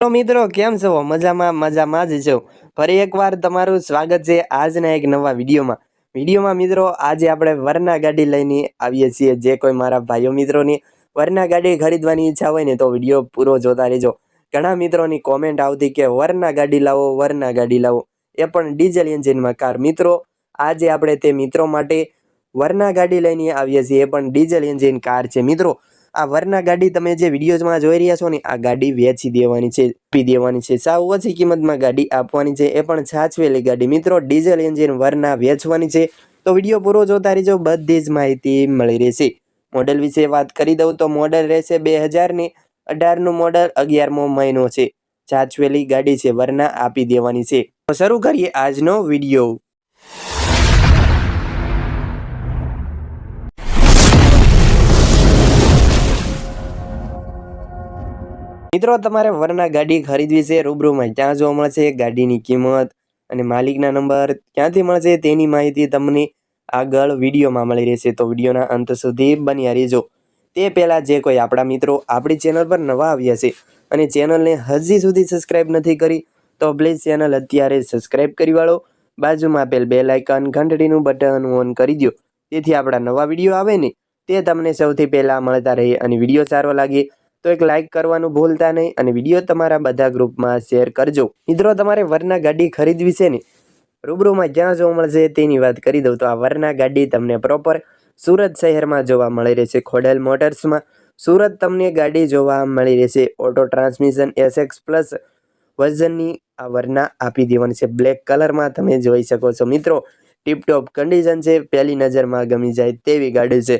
તો મિત્રો, કેમ છો? મજામાં મજામાં જ છો. ફરી એકવાર તમારું સ્વાગત છે આજના એક નવા વિડીયોમાં. વિડીયોમાં મિત્રો, આજે આપણે વરના ગાડી લઈને આવીએ છીએ. જે કોઈ મારા ભાઈઓ મિત્રોની વરના ગાડી ખરીદવાની ઈચ્છા હોય ને, તો વીડિયો પૂરો જોતા રહેજો. ઘણા મિત્રોની કોમેન્ટ આવતી કે, વરના ગાડી લાવો, વરના ગાડી લાવો. એ પણ ડીઝલ એન્જિનમાં કાર. મિત્રો, આજે આપણે તે મિત્રો માટે વરના ગાડી લઈને આવીએ છીએ. એ પણ ડીઝલ એન્જિન કાર છે. મિત્રો આ વરના ગાડી તમે જે વિડીયોઝમાં જોઈ રહ્યા છો ને, આ ગાડી વેચી દેવાની છે પી દેવાની છે. સાવ ઓછી કિંમતમાં ગાડી આપવાની છે. એ પણ છાછવેલી ગાડી. મિત્રો, ડીઝલ એન્જિન વરના વેચવાની છે. તો વીડિયો પૂરો જોતા રહીજો. બધી જ માહિતી મળી રહેશે. મોડેલ વિશે વાત કરી દઉં તો મોડેલ રહેશે બે હજારની અઢારનું મોડલ અગિયારમો મહિનો છે. છાછવેલી ગાડી છે. વરના આપી દેવાની છે. તો શરૂ કરીએ આજનો વીડિયો. મિત્રો, તમારે વરના ગાડી ખરીદવી છે, રૂબરૂમાં ક્યાં જોવા મળશે, ગાડીની કિંમત અને માલિકના નંબર ક્યાંથી મળશે તેની માહિતી તમને આગળ વિડીયોમાં મળી રહેશે. તો વિડીયોના અંત સુધી બન્યા રહેજો. તે પહેલાં જે કોઈ આપણા મિત્રો આપણી ચેનલ પર નવા આવ્યા છે અને ચેનલને હજી સુધી સબસ્ક્રાઈબ નથી કરી, તો પ્લીઝ ચેનલ અત્યારે સબસ્ક્રાઈબ કરી વાળો. બાજુમાં આપેલ બે લાઇકન ઘંટડીનું બટન ઓન કરી દો તેથી આપણા નવા વીડિયો આવે ને, તે તમને સૌથી પહેલાં મળતા રહે અને વીડિયો સારો લાગે તો એક લાઇક કરવાનું ભૂલતા નહીં અને વીડિયો તમારા બધા ગ્રુપમાં શેર કરજો. મિત્રો, તમારે વરના ગાડી ખરીદવી છે ને, રૂબરૂમાં જ્યાં જોવા મળશે તેની વાત કરી દઉં. તો આ વરના ગાડી તમને પ્રોપર સુરત શહેરમાં જોવા મળી રહેશે ખોડેલ મોટર્સમાં. સુરત તમને ગાડી જોવા મળી રહેશે ઓટો ટ્રાન્સમિશન એસએક્સ પ્લસ વર્ઝનની આ વરના આપી દેવાની છે. બ્લેક કલરમાં તમે જોઈ શકો છો મિત્રો. ટીપટોપ કન્ડિશન છે. પહેલી નજરમાં ગમી જાય તેવી ગાડી છે.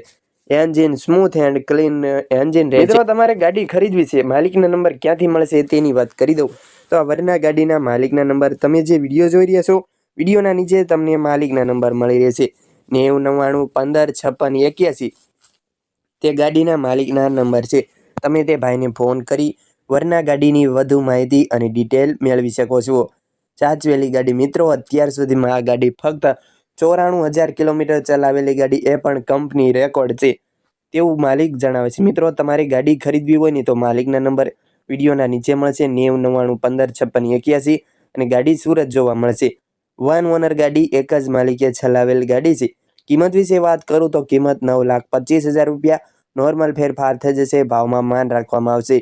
Engine smooth and clean engine રહે છે તમારે ગાડી ખરીદવી છે. માલિકના નંબર ક્યાંથી મળશે તેની વાત કરી દઉં. તો આ વરના ગાડીના માલિકના નંબર. તમે જે વીડિયો જોઈ રહ્યા છો, વિડીયોના નીચે તમને માલિકના નંબર મળી રહેશે. નેવું, નવ્વાણું, પંદર, છપ્પન, એક્યાસી. તે ગાડીના માલિકના નંબર છે. તમે તે ભાઈને ફોન કરી વરના ગાડીની વધુ માહિતી અને ડિટેલ મેળવી શકો છો. ચાચવેલી ગાડી. મિત્રો, અત્યાર સુધીમાં આ ગાડી ફક્ત ચોરાણું હજાર કિલોમીટર ચલાવેલી ગાડી એ પણ કંપની રેકોર્ડ છે. તેવું માલિક જણાવે છે. મિત્રો, તમારી ગાડી ખરીદવી હોય ને તો માલિકના નંબર વિડીયોના નીચે મળશે. નેવું નવ્વાણું પંદર છપ્પન એક્યાસી અને ગાડી સુરત જોવા મળશે. વન ઓનર ગાડી એક જ માલિકે ચલાવેલ ગાડી છે. કિંમત વિશે વાત કરું તો કિંમત નવ લાખ પચીસ હજાર રૂપિયા. નોર્મલ ફેરફાર થઈ જશે. ભાવમાં માન રાખવામાં આવશે.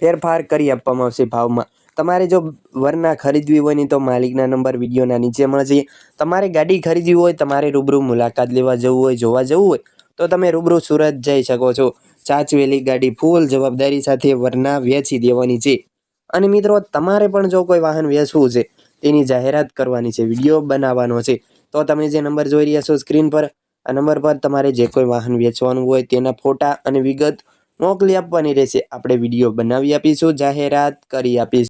ફેરફાર કરી આપવામાં આવશે ભાવમાં. તમારે જો વરના ખરીદવી હોય ને તો માલિકના નંબર વિડીયોના નીચે મળશે. તમારે ગાડી ખરીદવી હોય, તમારે રૂબરૂ મુલાકાત લેવા જવું હોય, જોવા જવું હોય, તો તમે રૂબરૂ સુરત જઈ શકો છો. સાચવેલી ગાડી ફૂલ જવાબદારી સાથે વરના વેચી દેવાની છે. અને મિત્રો, તમારે પણ જો કોઈ વાહન વેચવું છે, તેની જાહેરાત કરવાની છે, વીડિયો બનાવવાનો છે, તો તમે જે નંબર જોઈ રહ્યા છો સ્ક્રીન પર, આ નંબર પર તમારે જે કોઈ વાહન વેચવાનું હોય તેના ફોટા અને વિગત મોકલી આપવાની રહેશે. આપણે વીડિયો બનાવી આપીશું, જાહેરાત કરી આપીશું.